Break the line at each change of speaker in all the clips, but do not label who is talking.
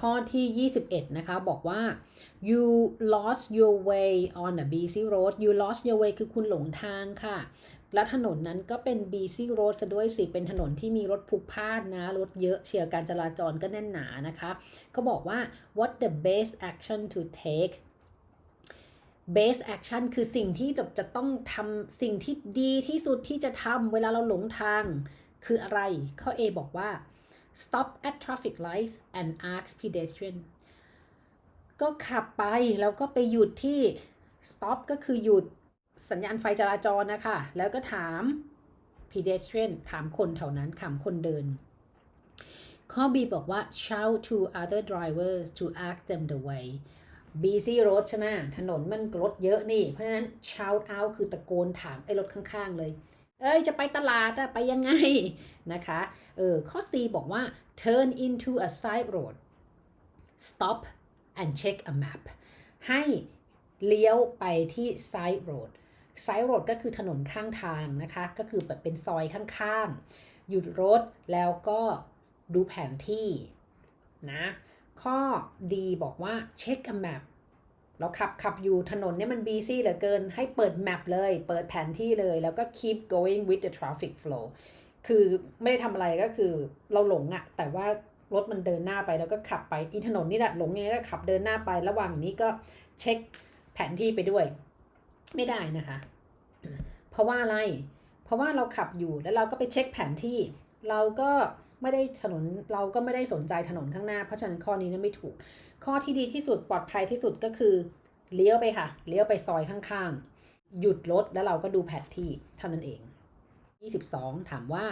ข้อที่ 21 นะคะ บอกว่า you lost your way on a busy road you lost your way คือคุณหลงทางค่ะ และถนนนั้นก็เป็น busy road ซะด้วยสิ เป็นถนนที่มีรถพลุกพล่านนะ รถเยอะเชียร์การจราจรก็แน่นหนานะคะ เขาบอกว่า what the best action to take best action คือสิ่งที่จะต้องทำสิ่งที่ดีที่สุดที่จะทำเวลาเราหลงทางคืออะไร ข้อ A บอกว่า stop at traffic lights and ask pedestrian ก็ขับไปแล้วก็ไปหยุดที่ stop ก็คือหยุดสัญญาณไฟจราจรนะคะ แล้วก็ถาม pedestrian ถามคนแถวนั้นถามคนเดิน ข้อ B บอกว่า shout to other drivers to ask them the way busy road ใช่ไหมถนนมันรถเยอะนี่ เพราะฉะนั้น shout out คือตะโกนถามไอ้รถข้าง ๆ เลย เอ้ยจะไปตลาดอะไปยังไงนะคะเออข้อ C บอกว่า turn into a side road stop and check a map ให้เลี้ยวไปที่ side road side road ก็คือถนนข้างทางนะคะ ก็คือแบบเป็นซอยข้างๆ หยุดรถแล้วก็ดูแผนที่นะข้อดีบอกว่า check a map เราขับขับอยู่ถนนเนี่ยมันบีซี่เหลือเกิน ให้เปิดแมปเลย เปิดแผนที่เลย แล้วก็ keep going with the traffic flow คือไม่ได้ทำอะไรก็คือเราหลงอะแต่ว่ารถมันเดินหน้าไปแล้วก็ขับไปอีถนนนี่แหละหลงยังไงก็ขับเดินหน้าไประหว่างนี้ก็เช็คแผนที่ไปด้วย ไม่ได้นะคะ เพราะว่าอะไร เพราะว่าเราขับอยู่แล้วเราก็ไปเช็คแผนที่ เราก็ ไม่ได้ถนนเราก็ไม่ได้สนใจถนนข้างหน้า เพราะฉะนั้นข้อนี้นะไม่ถูก ข้อที่ดีที่สุดปลอดภัยที่สุดก็คือเลี้ยวไปค่ะ เลี้ยวไปซอยข้างๆ หยุดรถแล้วเราก็ดูแผนที่เท่านั้นเอง 22 ถามว่า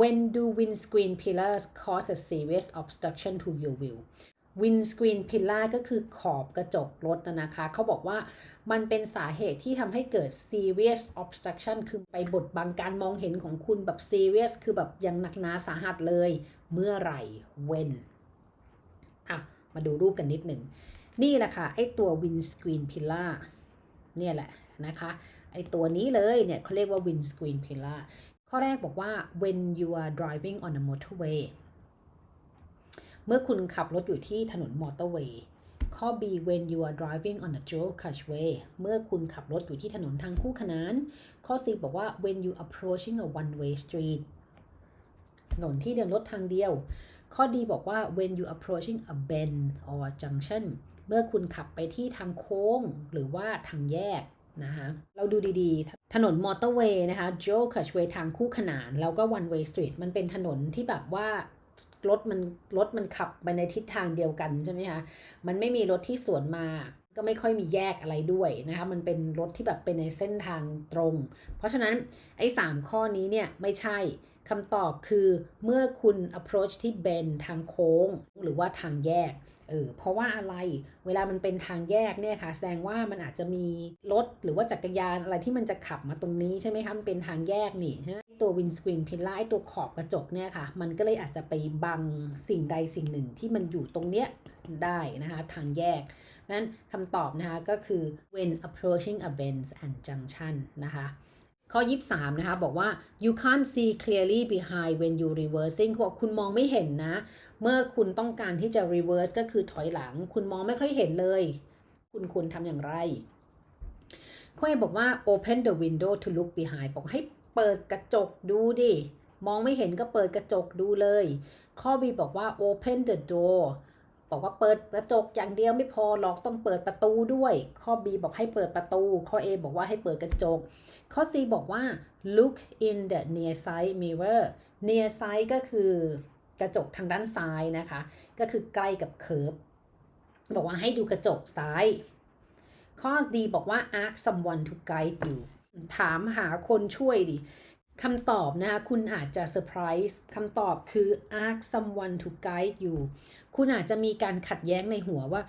when do windscreen pillars cause a serious obstruction to your view windscreen pillar ก็คือขอบกระจกรถนะคะ เขาบอกว่ามันเป็นสาเหตุที่ทำให้เกิด serious obstruction คือไปบดบังการมองเห็นของคุณแบบ serious คือแบบยังหนักหนาสาหัสเลย เมื่อไหร่ when อะ มาดูรูปกันนิดหนึ่ง นี่แหละค่ะ ไอตัว windscreen pillar เนี่ยแหละนะคะ ไอตัวนี้เลยเนี่ยเขาเรียกว่า windscreen pillar ข้อแรกบอกว่า when you are driving on a motorway เมื่อคุณขับรถอยู่ที่ถนนมอเตอร์เวย์ข้อ B when you are driving on a dual carriageway เมื่อคุณขับรถอยู่ที่ถนนทางคู่ขนาน ข้อ C บอกว่า when you approaching a one way street ถนนที่เดินรถทางเดียว ข้อดีบอกว่า when you approaching a bend or junction เมื่อคุณขับไปที่ทางโค้งหรือว่าทางแยกนะคะเราดูดีๆ ถนนมอเตอร์เวย์นะคะ dual carriageway ทางคู่ขนาน แล้วก็ one way street มันเป็นถนนที่แบบว่า รถมันรถมันขับไปในทิศทางเดียวกันใช่ไหมคะ มันไม่มีรถที่สวนมา ก็ไม่ค่อยมีแยกอะไรด้วยนะคะ มันเป็นรถที่แบบเป็นในเส้นทางตรง เพราะฉะนั้นไอ้สามข้อนี้เนี่ยไม่ใช่คำตอบคือเมื่อคุณ approach ที่ bend ทางโค้ง หรือว่าทางแยกเออเพราะว่าอะไรเวลามันเป็นทางแยกเนี่ยค่ะ แสดงว่ามันอาจจะมีรถหรือว่าจักรยานอะไรที่มันจะขับมาตรงนี้ใช่ไหมคะมันเป็นทางแยกนี่ใช่ไหม ตัววินสกรีนพิลล่าตัวขอบกระจกเนี่ยค่ะ มันก็เลยอาจจะไปบังสิ่งใดสิ่งหนึ่งที่มันอยู่ตรงเนี้ยได้นะคะทางแยกนั้นคำตอบนะคะก็คือ when approaching a bend and junction นะคะข้อ 23 นะคะ บอกว่า you can't see clearly behind when you reversing บอกคุณมองไม่เห็นนะ เมื่อคุณต้องการที่จะ reverse ก็คือถอยหลัง คุณมองไม่ค่อยเห็นเลย คุณควรทำอย่างไรข้อบอกว่า open the window to look behind บอกให้ เปิดกระจกดูดิ มองไม่เห็นก็เปิดกระจกดูเลย ข้อ B บอกว่า open the door บอกว่าเปิดกระจกอย่างเดียวไม่พอหรอกต้องเปิดประตูด้วย ข้อ B บอกให้เปิดประตู ข้อ A บอกว่าให้เปิดกระจก ข้อ C บอกว่า look in the near side mirror near side ก็คือกระจกทางด้านซ้ายนะคะ ก็คือใกล้กับเคิร์ฟบอกว่าให้ดูกระจกซ้าย ข้อ D บอกว่า ask someone to guide you ถามหาคนช่วยดิคำตอบนะคะคุณอาจจะเซอร์ไพรส์คำตอบคือ ask someone to guide you คุณอาจจะมีการขัดแย้งในหัวว่า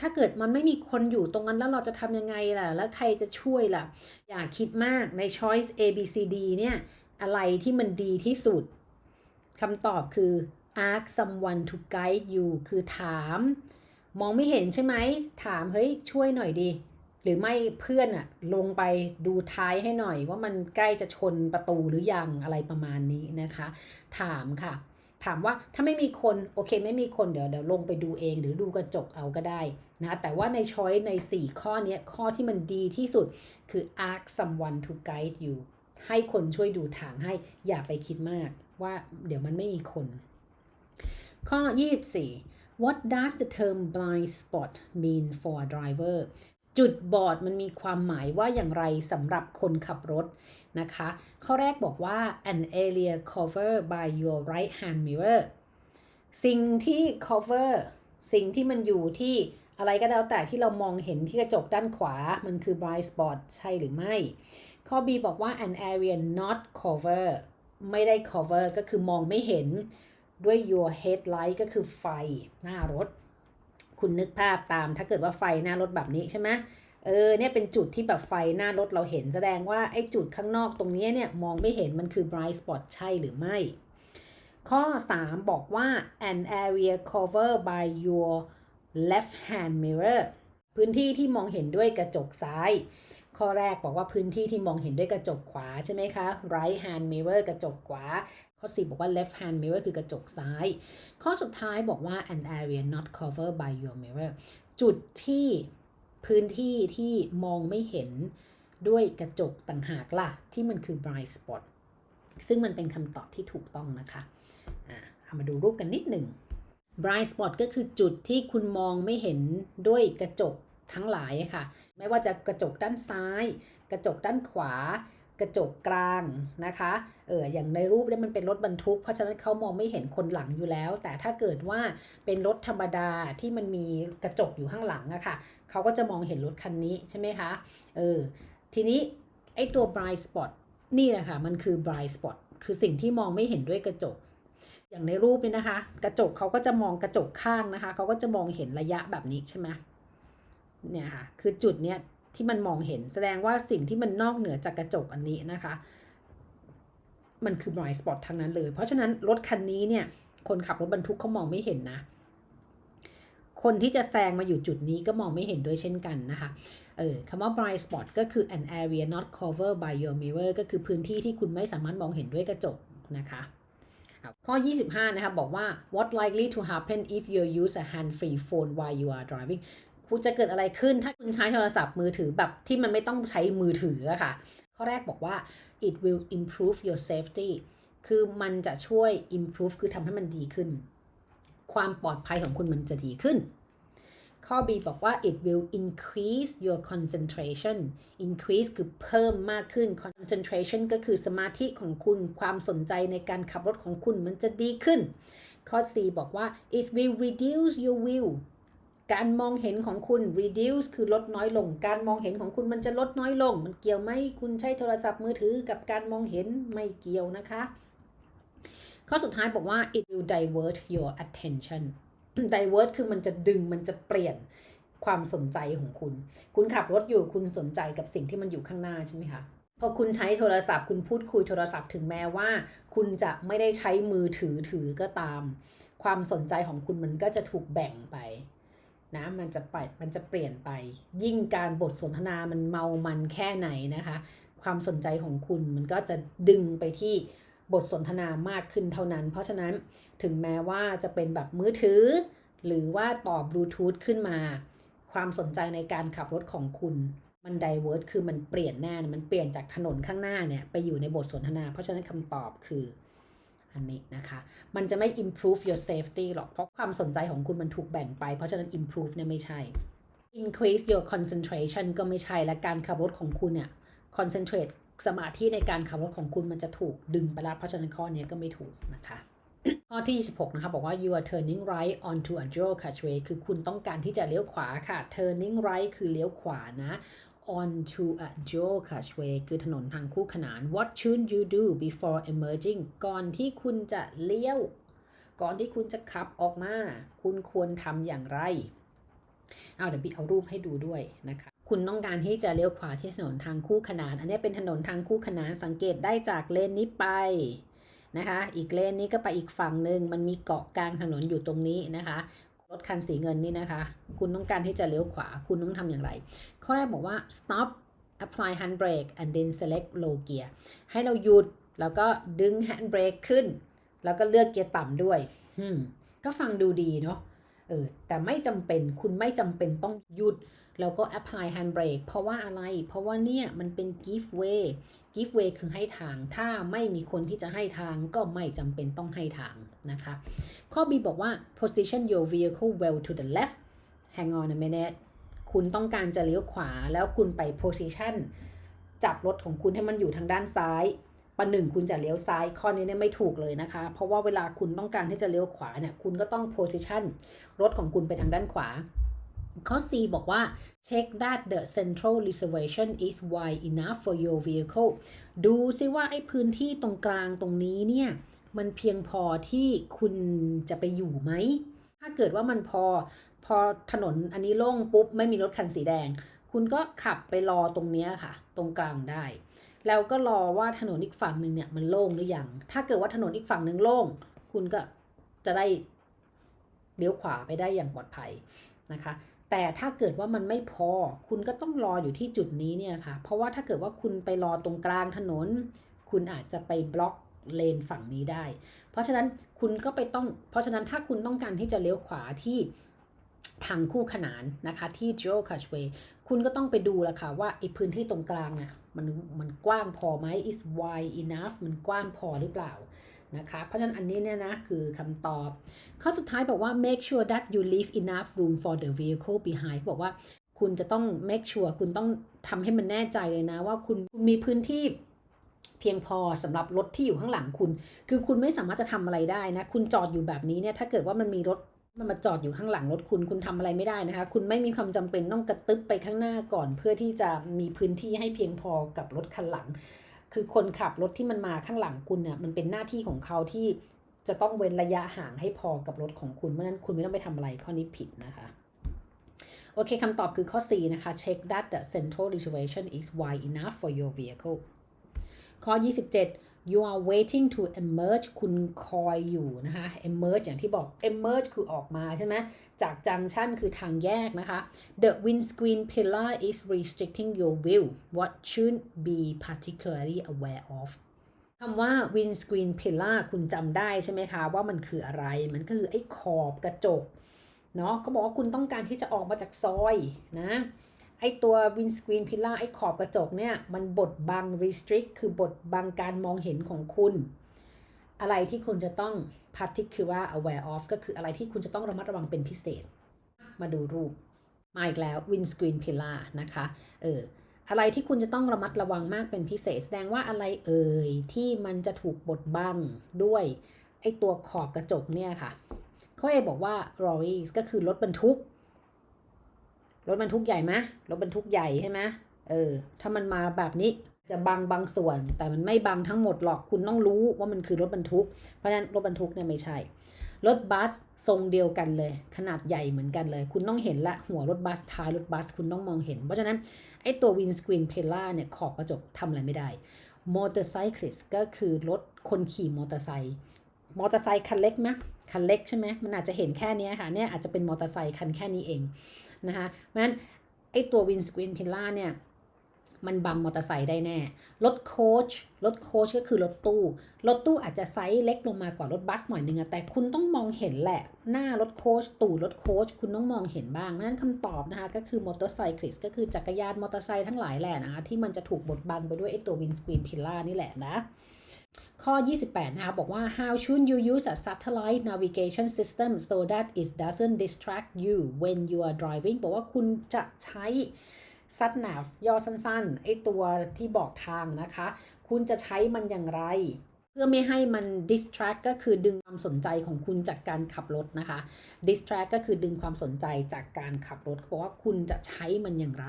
ถ้าเกิดมันไม่มีคนอยู่ตรงนั้นแล้วเราจะทำยังไงล่ะ แล้วใครจะช่วยล่ะ อย่าคิดมากใน choice A B C D เนี่ยอะไรที่มันดีที่สุดคำตอบคือ ask someone to guide you คือถาม มองไม่เห็นใช่ไหม ถาม เฮ้ย ช่วยหน่อยดิ หรือไม่เพื่อนอะลงไปดูท้ายให้หน่อยว่ามันใกล้จะชนประตูหรือยังอะไรประมาณนี้นะคะ ถามค่ะ ถามว่าถ้าไม่มีคนโอเคไม่มีคนเดี๋ยวเดี๋ยวลงไปดูเองหรือดูกระจกเอาก็ได้นะแต่ว่าในช้อยใน 4 ข้อเนี้ยข้อที่มันดีที่สุดคือ ask someone to guide you ให้คนช่วยดูทางให้อย่าไปคิดมากว่าเดี๋ยวมันไม่มีคน ข้อ 24 What does the term blind spot mean for a driver จุดบอดมันมีความหมายว่าอย่างไรสำหรับคนขับรถนะคะ ข้อแรกบอกว่า an area covered by your right hand mirror สิ่งที่ cover สิ่งที่มันอยู่ที่อะไรก็แล้วแต่ที่เรามองเห็นที่กระจกด้านขวา มันคือ blind spot ใช่หรือไม่ ข้อ B บอกว่า an area not cover ไม่ได้ cover ก็คือมองไม่เห็นด้วย your headlight ก็คือไฟหน้ารถ คุณนึกภาพตาม ถ้าเกิดว่าไฟหน้ารถแบบนี้ใช่ไหมเออเนี่ยเป็นจุดที่แบบไฟหน้ารถเราเห็นแสดงว่าไอ้จุดข้างนอกตรงนี้เนี่ยมองไม่เห็นมันคือ bright spot ใช่หรือไม่ ข้อ 3 บอกว่า an area covered by your left hand mirror พื้นที่ที่มองเห็นด้วยกระจกซ้าย ข้อแรกบอกว่าพื้นที่ที่มองเห็นด้วยกระจกขวาใช่ไหมคะ right hand mirror กระจกขวา ข้อ4บอกว่า left hand mirror คือกระจกซ้าย ข้อสุดท้ายบอกว่า an area not covered by your mirror จุดที่พื้นที่ที่มองไม่เห็นด้วยกระจกต่างหากล่ะ ที่มันคือ blind spot ซึ่งมันเป็นคำตอบที่ถูกต้องนะคะเอามาดูรูปกันนิดหนึ่ง blind spot ก็คือจุดที่คุณมองไม่เห็นด้วยกระจก ทั้งหลายค่ะ ไม่ว่าจะกระจกด้านซ้าย กระจกด้านขวา กระจกกลางนะคะเอออย่างในรูปเนี่ยมันเป็นรถบรรทุก เพราะฉะนั้นเขามองไม่เห็นคนหลังอยู่แล้ว แต่ถ้าเกิดว่าเป็นรถธรรมดาที่มันมีกระจกอยู่ข้างหลังอะค่ะเขาก็จะมองเห็นรถคันนี้ใช่ไหมคะเออทีนี้ไอตัว blind spot นี่แหละค่ะมันคือ blind spot คือสิ่งที่มองไม่เห็นด้วยกระจก อย่างในรูปนี้นะคะ กระจกเขาก็จะมองกระจกข้างนะคะเขาก็จะมองเห็นระยะแบบนี้ใช่ไหม เนี่ยค่ะคือจุดเนี้ยที่มันมองเห็นแสดงว่าสิ่งที่มันนอกเหนือจากกระจกอันนี้นะคะ มันคือ blind spot ทั้งนั้นเลย เพราะฉะนั้นรถคันนี้เนี่ย คนขับรถบรรทุกเขามองไม่เห็นนะ คนที่จะแซงมาอยู่จุดนี้ก็มองไม่เห็นด้วยเช่นกันนะคะ เออคำว่า blind spot ก็คือ an area not covered by your mirror ก็คือพื้นที่ที่คุณไม่สามารถมองเห็นด้วยกระจกนะคะข้อ 25 นะคะ บอกว่า what likely to happen if you use a hand free phone while you are driving คุณจะเกิดอะไรขึ้นถ้าคุณใช้โทรศัพท์มือถือแบบที่มันไม่ต้องใช้มือถืออะค่ะ ข้อแรกบอกว่า it will improve your safety คือมันจะช่วย improve คือทำให้มันดีขึ้น ความปลอดภัยของคุณมันจะดีขึ้น ข้อ B บอกว่า it will increase your concentration increase คือเพิ่มมากขึ้น concentration ก็คือสมาธิของคุณ ความสนใจในการขับรถของคุณมันจะดีขึ้น ข้อ C บอกว่า it will reduce your view การมองเห็นของคุณ reduce คือลดน้อยลง การมองเห็นของคุณมันจะลดน้อยลง มันเกี่ยวไหมคุณใช้โทรศัพท์มือถือกับการมองเห็นไม่เกี่ยวนะคะ ข้อสุดท้ายบอกว่า it will divert your attention divert คือมันจะดึงมันจะเปลี่ยนความสนใจของคุณ คุณขับรถอยู่คุณสนใจกับสิ่งที่มันอยู่ข้างหน้าใช่ไหมคะพอคุณใช้โทรศัพท์คุณพูดคุยโทรศัพท์ถึงแม้ว่า คุณจะไม่ได้ใช้มือถือถือก็ตาม ความสนใจของคุณมันก็จะถูกแบ่งไป นะมันจะไปมันจะเปลี่ยนไป ยิ่งการบทสนทนามันเมามันแค่ไหนนะคะ ความสนใจของคุณมันก็จะดึงไปที่บทสนทนามากขึ้นเท่านั้น เพราะฉะนั้นถึงแม้ว่าจะเป็นแบบมือถือ หรือว่าต่อบลูทูธขึ้นมา ความสนใจในการขับรถของคุณมันไดเวิร์คือมันเปลี่ยนแน่ มันเปลี่ยนจากถนนข้างหน้าเนี่ยไปอยู่ในบทสนทนา เพราะฉะนั้นคำตอบคือ อันนี้นะคะ มันจะไม่ improve your safety หรอก เพราะความสนใจของคุณมันถูกแบ่งไป เพราะฉะนั้น improve เนี่ยไม่ใช่ increase your concentration ก็ไม่ใช่ และการขับรถของคุณเนี่ย concentrate สมาธิในการขับรถของคุณมันจะถูกดึงไปแล้วเพราะฉะนั้นข้อนี้ก็ไม่ถูกนะคะข้อที่ 26 นะคะ บอกว่า you are turning right onto a dual carriageway คือคุณต้องการที่จะเลี้ยวขวาค่ะ turning right คือเลี้ยวขวานะ onto a dual carriageway คือถนนทางคู่ขนาน what should you do before emerging ก่อนที่คุณจะเลี้ยว ก่อนที่คุณจะขับออกมา คุณควรทำอย่างไร เอาเดี๋ยวบีเอารูปให้ดูด้วยนะคะ คุณต้องการที่จะเลี้ยวขวาที่ถนนทางคู่ขนาน อันนี้เป็นถนนทางคู่ขนานสังเกตได้จากเลนนี้ไปนะคะ อีกเลนนี้ก็ไปอีกฝั่งหนึ่งมันมีเกาะกลางถนนอยู่ตรงนี้นะคะ รถคันสีเงินนี่นะคะ คุณต้องการที่จะเลี้ยวขวา คุณต้องทำอย่างไร ข้อแรกบอกว่า stop apply handbrake and then select low gear ให้เราหยุด แล้วก็ดึง handbrake ขึ้น แล้วก็เลือกเกียร์ต่ำด้วย ก็ฟังดูดีเนาะ เออ แต่ไม่จำเป็น คุณไม่จำเป็นต้องหยุด แล้วก็ apply handbrake เพราะว่าอะไร เพราะว่าเนี่ยมันเป็น give way give way คือให้ทาง ถ้าไม่มีคนที่จะให้ทางก็ไม่จำเป็นต้องให้ทางนะคะ ข้อ B บอกว่า position your vehicle well to the left hang on a minute คุณต้องการจะเลี้ยวขวาแล้วคุณไป position จับรถของคุณให้มันอยู่ทางด้านซ้ายประหนึ่งคุณจะเลี้ยวซ้ายข้อนี้เนี่ยไม่ถูกเลยนะคะ เพราะว่าเวลาคุณต้องการที่จะเลี้ยวขวาเนี่ยคุณก็ต้อง position รถของคุณไปทางด้านขวา ข้อ C บอกว่า check that the central reservation is wide enough for your vehicle ดูซิว่าไอ้พื้นที่ตรงกลางตรงนี้เนี่ย มันเพียงพอที่คุณจะไปอยู่ไหม ถ้าเกิดว่ามันพอ พอถนนอันนี้โล่งปุ๊บ ไม่มีรถคันสีแดง คุณก็ขับไปรอตรงนี้ค่ะ ตรงกลางได้ แล้วก็รอว่าถนนอีกฝั่งหนึ่งเนี่ยมันโล่งหรือยัง ถ้าเกิดว่าถนนอีกฝั่งหนึ่งโล่ง คุณก็จะได้เลี้ยวขวาไปได้อย่างปลอดภัยนะคะ แต่ถ้าเกิดว่ามันไม่พอ คุณก็ต้องรออยู่ที่จุดนี้เนี่ยค่ะ เพราะว่าถ้าเกิดว่าคุณไปรอตรงกลางถนน คุณอาจจะไปบล็อกเลนฝั่งนี้ได้ เพราะฉะนั้นคุณก็ไปต้อง เพราะฉะนั้นถ้าคุณต้องการที่จะเลี้ยวขวาที่ทางคู่ขนานนะคะที่ Joe c a s h w a y คุณก็ต้องไปดูล้วค่ะว่าไอ้พื้นที่ตรงกลางเนี่ยมันมันกว้างพอไหม is wide enough มันกว้างพอหรือเปล่านะคะ เพราะฉะนั้นอันนี้เนี่ยนะคือคำตอบ ข้อสุดท้ายบอกว่า make sure that you leave enough room for the vehicle behind บอกว่าคุณจะต้อง make sure คุณต้องทำให้มันแน่ใจเลยนะว่าคุณคุณมีพื้นที่เพียงพอสำหรับรถที่อยู่ข้างหลังคุณ คือคุณไม่สามารถจะทำอะไรได้นะ คุณจอดอยู่แบบนี้เนี่ย ถ้าเกิดว่ามันมีรถมันมาจอดอยู่ข้างหลังรถคุณ คุณทำอะไรไม่ได้นะคะ คุณไม่มีความจำเป็นต้องกระตึบไปข้างหน้าก่อน เพื่อที่จะมีพื้นที่ให้เพียงพอกับรถคันหลัง คือคนขับรถที่มันมาข้างหลังคุณเนี่ยมันเป็นหน้าที่ของเขาที่จะต้องเว้นระยะห่างให้พอกับรถของคุณเพราะนั้นคุณไม่ต้องไปทำอะไรข้อนี้ผิดนะคะโอเคคำตอบคือข้อ C นะคะ check that the central reservation is wide enough for your vehicle ข้อ 27 you are waiting to emerge คุณคอยอยู่นะคะ emerge อย่างที่บอก emerge คือออกมาใช่ไหม จากจังชันคือทางแยกนะคะ the windscreen pillar is restricting your view what should be particularly aware of คำว่า windscreen pillar คุณจำได้ใช่ไหมคะ ว่ามันคืออะไร มันคือไอ้ขอบกระจก เนาะเขาบอกว่าคุณต้องการที่จะออกมาจากซอยนะ ไอตัว windscreen pillar ไอขอบกระจกเนี่ย มันบดบัง restrict คือบดบังการมองเห็นของคุณ อะไรที่คุณจะต้อง particular aware of ก็คืออะไรที่คุณจะต้องระมัดระวังเป็นพิเศษ มาดูรูป มาอีกแล้ว windscreen pillar นะคะ เออ อะไรที่คุณจะต้องระมัดระวังมากเป็นพิเศษ แสดงว่าอะไรเอ่ยที่มันจะถูกบดบังด้วยไอตัวขอบกระจกเนี่ยค่ะเขาเอบอกว่า lorries ก็คือรถบรรทุก รถบรรทุกใหญ่ไหมรถบรรทุกใหญ่ใช่ไหมเออ ถ้ามันมาแบบนี้จะบังบางส่วน แต่มันไม่บังทั้งหมดหรอกคุณต้องรู้ว่ามันคือรถบรรทุก เพราะฉะนั้นรถบรรทุกเนี่ยไม่ใช่ รถบัสทรงเดียวกันเลย ขนาดใหญ่เหมือนกันเลย คุณต้องเห็นละหัวรถบัสท้ายรถบัสคุณต้องมองเห็น เพราะฉะนั้นไอ้ตัววินสกรีนเพลล่าเนี่ยขอบกระจกทำอะไรไม่ได้มอเตอร์ไซคลิสก็คือรถคนขี่มอเตอร์ไซค์ มอเตอร์ไซค์คันเล็กไหมคันเล็กใช่ไหมมันอาจจะเห็นแค่นี้ค่ะเนี่ยอาจจะเป็นมอเตอร์ไซค์คันแค่นี้เองนะคะเพราะฉะนั้นไอตัววินสกรีนพิลล่าเนี่ยมันบังมอเตอร์ไซค์ได้แน่ รถโค้ชรถโค้ชก็คือรถตู้ รถตู้อาจจะไซส์เล็กลงมากว่ารถบัสหน่อยนึงอะแต่คุณต้องมองเห็นแหละ หน้ารถโค้ชตู่รถโค้ชคุณต้องมองเห็นบ้าง นั่นคำตอบนะคะก็คือมอเตอร์ไซคลิสก็คือจักรยานมอเตอร์ไซค์ทั้งหลายแหละนะคะที่มันจะถูกบดบังไปด้วยไอ้ตัววินสกรีนพิลล่านี่แหละนะ ข้อ 28 นะคะ บอกว่า how should you use a satellite navigation system so that it doesn't distract you when you are driving บอกว่าคุณจะใช้ซัดนาฟย่อสั้นๆ ไอตัวที่บอกทางนะคะ คุณจะใช้มันอย่างไร เพื่อไม่ให้มัน distract ก็คือดึงความสนใจของคุณจากการขับรถนะคะ distract ก็คือดึงความสนใจจากการขับรถบอกว่าคุณจะใช้มันอย่างไร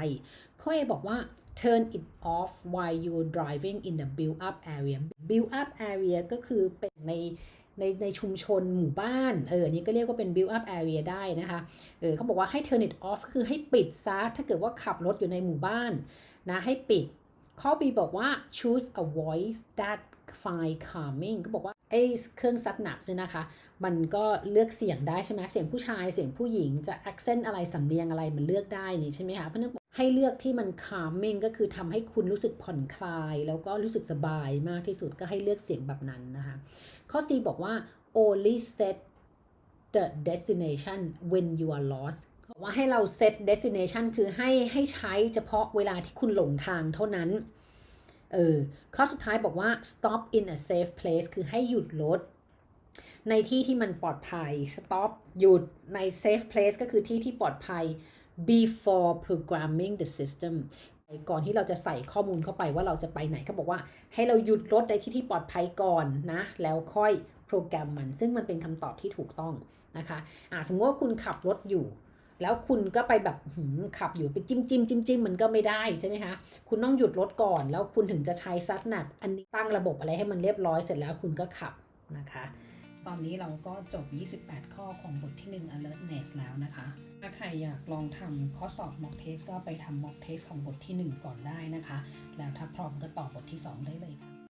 ข้อ A บอกว่า turn it off while you're driving in the built up area built up area ก็คือเป็นในในในชุมชนหมู่บ้าน เออ นี่ก็เรียกว่าเป็น build-up area ได้นะคะ เออเขาบอกว่าให้ turn it off คือให้ปิดซะ ถ้าเกิดว่าขับรถอยู่ในหมู่บ้านนะ ให้ปิด ข้อ B บอกว่า choose a voice that find calming ก็บอกว่าไอ้เครื่องซัดหนักเนี่ยนะคะ มันก็เลือกเสียงได้ใช่ไหมเสียงผู้ชายเสียงผู้หญิงจะ accent อะไรสำเนียงอะไรมันเลือกได้นี่ใช่ไหมคะเพราะนั้นให้เลือกที่มัน calming ก็คือทำให้คุณรู้สึกผ่อนคลาย แล้วก็รู้สึกสบายมากที่สุดก็ให้เลือกเสียงแบบนั้นนะคะ ข้อ C บอกว่า only set the destination when you are lost บอกว่าให้เรา set destination คือให้ให้ใช้เฉพาะเวลาที่คุณหลงทางเท่านั้น เออข้อสุดท้ายบอกว่า stop in a safe place คือให้หยุดรถในที่ที่มันปลอดภัย stop หยุดใน safe place ก็คือที่ที่ปลอดภัย before programming the system ก่อนที่เราจะใส่ข้อมูลเข้าไปว่าเราจะไปไหนเขาบอกว่า ให้เราหยุดรถในที่ที่ปลอดภัยก่อนนะ แล้วค่อยโปรแกรมมัน ซึ่งมันเป็นคำตอบที่ถูกต้องนะคะอ่าสมมติว่าคุณขับรถอยู่ แล้วคุณก็ไปแบบขับอยู่ไปจิ้มจิ้มจิ้มจิ้มมันก็ไม่ได้ใช่ไหมคะ คุณต้องหยุดรถก่อน แล้วคุณถึงจะใช้ซัดแนปอันนี้ตั้งระบบอะไรให้มันเรียบร้อยเสร็จแล้วคุณก็ขับนะคะ ตอนนี้เราก็จบ 28 ข้อของบทที่ 1 alertness แล้วนะคะ ถ้าใครอยากลองทำข้อสอบ mock test ก็ไปทำ mock test ของบทที่ 1 ก่อนได้นะคะ แล้วถ้าพร้อมก็ต่อบทที่ 2 ได้เลยค่ะ